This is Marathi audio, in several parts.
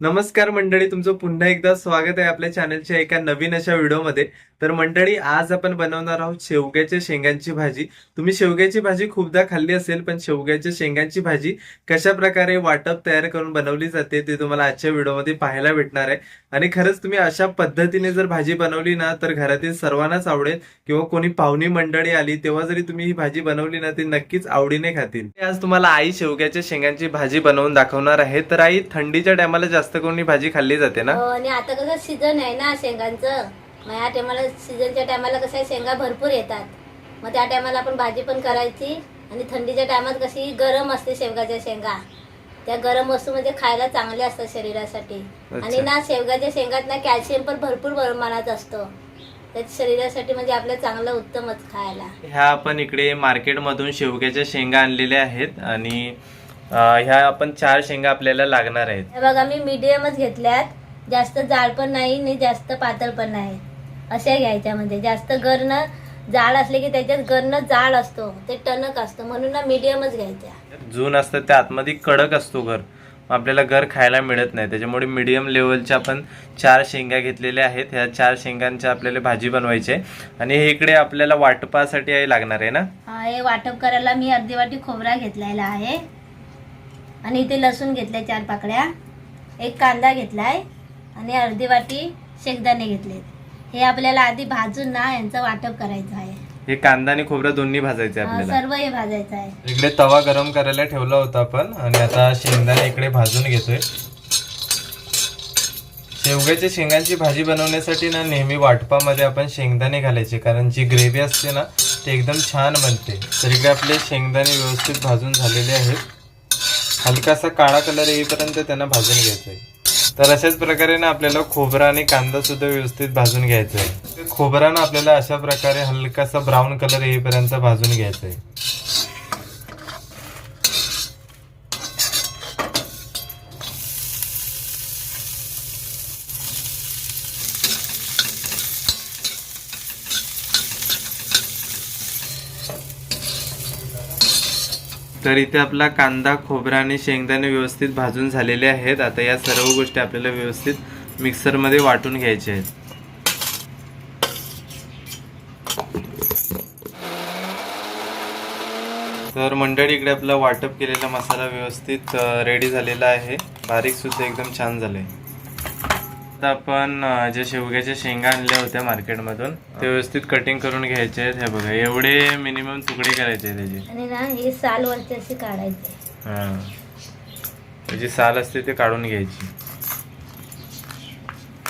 नमस्कार मंडळी तुमचं पुन्हा एकदा स्वागत आहे आपल्या चॅनलच्या एका नवीन अशा व्हिडिओमध्ये तर मंडळी आज आपण बनवणार आहोत शेवग्याच्या शेंगांची भाजी. तुम्ही शेवग्याची भाजी खूपदा खाल्ली असेल पण शेवग्याच्या शेंगांची भाजी कशा प्रकारे वाटप तयार करून बनवली जाते ते तुम्हाला आजच्या व्हिडिओमध्ये पाहायला भेटणार आहे. आणि खरंच तुम्ही अशा पद्धतीने जर भाजी बनवली ना तर घरातील सर्वांनाच आवडेल. किंवा कोणी पाहुणी मंडळी आली तेव्हा जरी तुम्ही ही भाजी बनवली ना ती नक्कीच आवडीने खातील. आज तुम्हाला आई शेवग्याच्या शेंगांची भाजी बनवून दाखवणार आहे. तर आई थंडीच्या टायमाला जास्त करून ही भाजी खाल्ली जाते ना? हो, आणि आता कसं सीझन आहे ना शेंगांचं. मग या टायमाला सीझनच्या टायमाला कसं आहे शेंगा भरपूर येतात. मग त्या टायमाला आपण भाजी पण करायची आणि थंडीच्या टायमात कशी गरम असते शेवगाच्या शेंगा. त्या गरम वस्तू म्हणजे खायला चांगल्या असतात शरीरासाठी. आणि ना शेवगाच्या शेंगात ना कॅल्शियम पण भरपूर प्रमाणात असतो. त्या शरीरासाठी म्हणजे आपल्या चांगलं उत्तमच खायला. ह्या आपण इकडे मार्केटमधून शेवग्याच्या शेंगा आणलेल्या आहेत आणि ह्या आपण चार शेंगा आपल्याला लागणार आहेत. हे बघा मी मीडियमच घेतल्यात. जास्त जाड पण नाही आणि जास्त पातळ पण नाही. अशा घ्यायच्या म्हणजे जास्त गरणं जाड असले की त्याच्यात गरणं जाड असतो. ते टणक असतं. म्हणून ना मीडियमच घ्यायच्या. जून असतं त्या आतमध्ये कडक असतो घर. मग आपल्याला घर खायला मिळत नाही. त्याच्यामुळे मीडियम लेवलच्या आपण चार शेंगा घेतलेल्या आहेत. ह्या चार शेंगांच्या आपल्याला भाजी बनवायची आहे. आणि हे इकडे आपल्याला वाटपासाठी आहे लागणार आहे ना? हा, हे वाटप करायला मी अर्धी वाटी खोबरा घेतलेला आहे. आणि इथे लसूण घेतले चार पाकळ्या. एक कांदा घेतलाय आणि अर्धी वाटी शेंगदाणे घेतलेत. हे आपल्याला आधी भाजून ना यांचं वाटप करायचं आहे. हे कांदा आणि खोबरं दोन्ही भाजायचे आपल्याला. सर्व हे भाजायचं आहे. इकडे तवा गरम करायला ठेवला होता आपण आणि आता शेंगदाणे इकडे भाजून घेतोय. शेवग्याच्या शेंगांची भाजी बनवण्यासाठी ना नेहमी वाटपामध्ये आपण शेंगदाणे घालायचे कारण जी ग्रेव्ही असते ना ते एकदम छान बनते. तर इकडे आपले शेंगदाणे व्यवस्थित भाजून झालेले आहेत. हलकासा काळा कलर येईपर्यंत त्यांना भाजून घ्यायचं आहे तर अशाच प्रकारे ना आपल्याला खोबरा आणि कांदा सुद्धा व्यवस्थित भाजून घ्यायचा आहे खोबरा ना आपल्याला अशा प्रकारे हलकासा ब्राऊन कलर येईपर्यंत भाजून घ्यायचा आहे तर इथे आपला कांदा खोबरा आणि शेंगदाणे व्यवस्थित भाजून झालेले आहेत. आता या सर्व गोष्टी आपल्याला व्यवस्थित मिक्सरमध्ये वाटून घ्यायच्या आहेत. तर मंडळी इकडे आपला वाटप केलेला मसाला व्यवस्थित रेडी झालेला आहे. बारीक सुद्धा एकदम छान झालंय. आता आपण जे शेवग्याच्या शेंगा आणल्या होत्या मार्केटमधून ते व्यवस्थित कटिंग करून घ्यायचे आहेत. हे बघा एवढे मिनिमम तुकडे करायचे त्याचे. आणि ना हे साल वरती असे काढायचे. हा. त्याची साल असते ते काढून घ्यायची.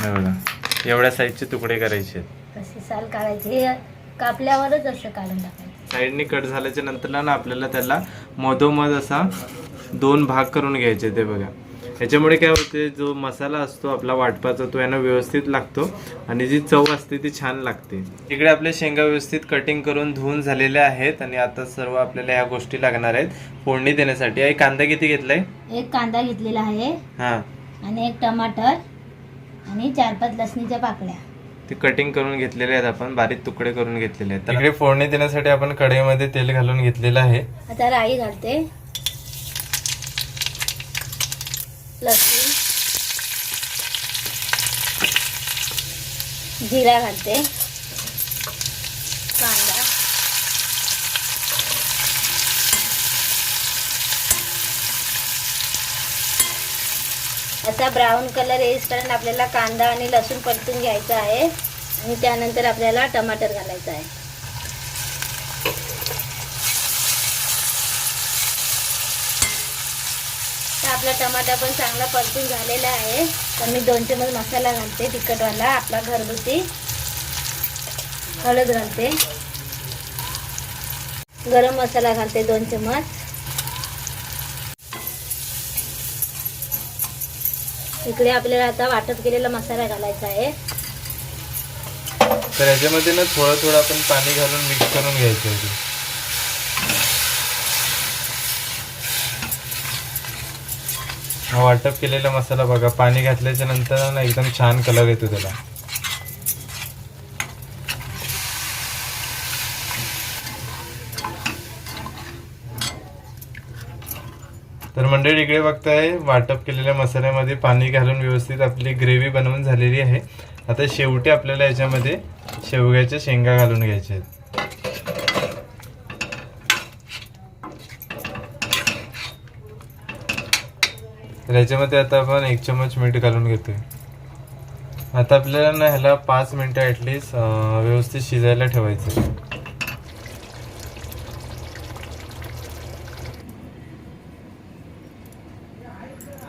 हे बघा एवढ्या साईजचे तुकडे करायचे आहेत. कसे साल काढायचे. हे कापल्यावरच असं काढून टाकायचं. साईडने कट झाल्याच्यानंतर ना आपल्याला त्याला मधोमध असा दोन भाग करून घ्यायचे ते बघा. याच्यामुळे काय होते जो मसाला असतो आपला वाटपाचा तो यांना व्यवस्थित लागतो आणि जी चव असते ती छान लागते. इकडे आपले शेंगा व्यवस्थित कटिंग करून धुवून झालेले आहेत आणि आता सर्व आपल्याला या गोष्टी लागणार आहेत. फोडणी देण्यासाठी. आई कांदा किती घेतलाय? एक कांदा घेतलेला आहे. हा. आणि एक टमाटर आणि चार पाच लसणीच्या पाकळ्या. ते कटिंग करून घेतलेले आहेत आपण. बारीक तुकडे करून घेतलेले आहेत. इकडे फोडणी देण्यासाठी आपण कढईमध्ये तेल घालून घेतलेलं आहे. आता राई घालते. लसूण. जिरा घालते. कांदा. असा ब्राऊन कलर येईपर्यंत आपल्याला कांदा आणि लसूण परतून घ्यायचा आहे. आणि त्यानंतर आपल्याला टमाटर घालायचं आहे. तर आपला टमाटा पण चांगला परतून झालेला आहे. तर मी दोन चमच मसाला घालते तिखटवाला आपला घरगुती. हळद घालते. गरम मसाला घालते दोन चमच इकडे आपल्याला आता वाटप केलेला मसाला घालायचा आहे. तर याच्यामध्ये ना थोडं थोडं आपण पाणी घालून मिक्स करून घ्यायचं आहे ते. हा वाटप केलेला मसाला बघा पाणी घातल्याच्या नंतर ना एकदम छान कलर येतो त्याला. तर मंडळी इकडे बघताय वाटप केलेल्या मसाल्यामध्ये पाणी घालून व्यवस्थित आपली ग्रेव्ही बनवून झालेली आहे. आता शेवटी आपल्याला याच्यामध्ये शेवग्याच्या शेंगा घालून घ्यायच्या आहेत. तर याच्यामध्ये आता आपण एक चमच मीठ घालून घेतोय. आता आपल्याला ना ह्याला पाच मिनिटं ॲटलीस्ट व्यवस्थित शिजायला ठेवायचं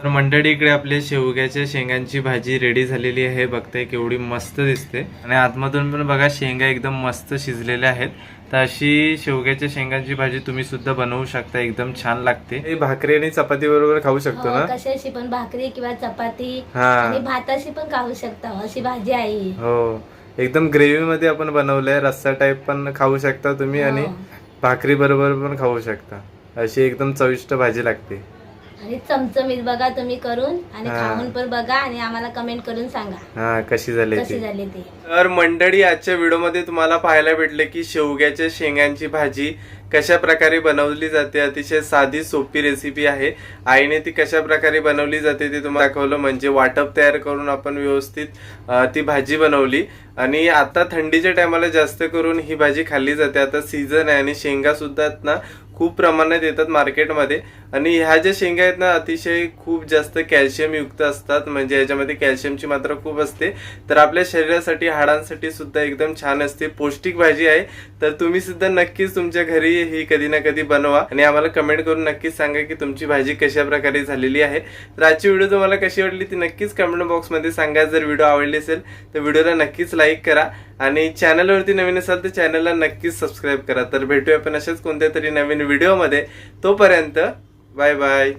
तर मंडळी इकडे आपल्या शेवग्याच्या शेंगांची भाजी रेडी झालेली आहे. बघताय केवढी मस्त दिसते. आणि आतमधून पण बघा शेंगा एकदम मस्त शिजलेल्या आहेत. तर अशी शेवग्याच्या शेंगांची भाजी तुम्ही सुद्धा बनवू शकता एकदम छान लागते. हे भाकरी आणि चपाती बरोबर खाऊ शकतो हो, ना कशाशी पण भाकरी किंवा चपाती हा. आणि भाताशी पण खाऊ शकता अशी भाजी आहे ही. हो एकदम ग्रेव्ही मध्ये आपण बनवलंय रस्सा टाईप पण खाऊ शकता तुम्ही आणि हो. भाकरी बरोबर पण खाऊ शकता. अशी एकदम चविष्ट भाजी लागते. आणि चमचमीत बघा तुम्ही करून आणि हा. खाऊन पण बघा आणि आम्हाला कमेंट करून सांगा. हा कशी झाली कशी ती? झाली ती? तर मंडळी आजच्या व्हिडिओमध्ये तुम्हाला पाहायला भेटले की शेवग्याच्या शेंगांची भाजी कशा प्रकारे बनवली जाते अतिशय साधी सोपी रेसिपी आहे. आईने ती कशा प्रकारे बनवली जाते ते तुम्हाला दाखवलं म्हणजे वाटप तयार करून आपण व्यवस्थित अं, ती भाजी बनवली. आणि आता थंडीच्या टायमाला जास्त करून ही भाजी खाल्ली जाते. आता सीझन आहे आणि शेंगा सुद्धा आहेत ना खूप प्रमाणात येतात मार्केटमध्ये. आणि ह्या ज्या शेंगा आहेत ना अतिशय खूप जास्त कॅल्शियमयुक्त असतात. म्हणजे याच्यामध्ये कॅल्शियमची मात्रा खूप असते. तर आपल्या शरीरासाठी हाडांसाठी सुद्धा एकदम छान असते. पौष्टिक भाजी आहे. तर तुम्ही सुद्धा नक्कीच तुमच्या घरी ही कधी ना कधी बनवा. आणि आम्हाला कमेंट करून नक्कीच सांगा की तुमची भाजी कशा प्रकारे झालेली आहे. तर आजची व्हिडिओ तुम्हाला कशी वाटली ती नक्कीच कमेंट बॉक्समध्ये सांगा. जर व्हिडिओ आवडली असेल तर व्हिडिओला नक्कीच लाईक करा. आणि चॅनलवरती नवीन असाल तर चॅनलला नक्कीच सबस्क्राईब करा. तर भेटूया आपण अशाच कोणत्या तरी नवीन व्हिडिओमध्ये. तोपर्यंत बाय बाय.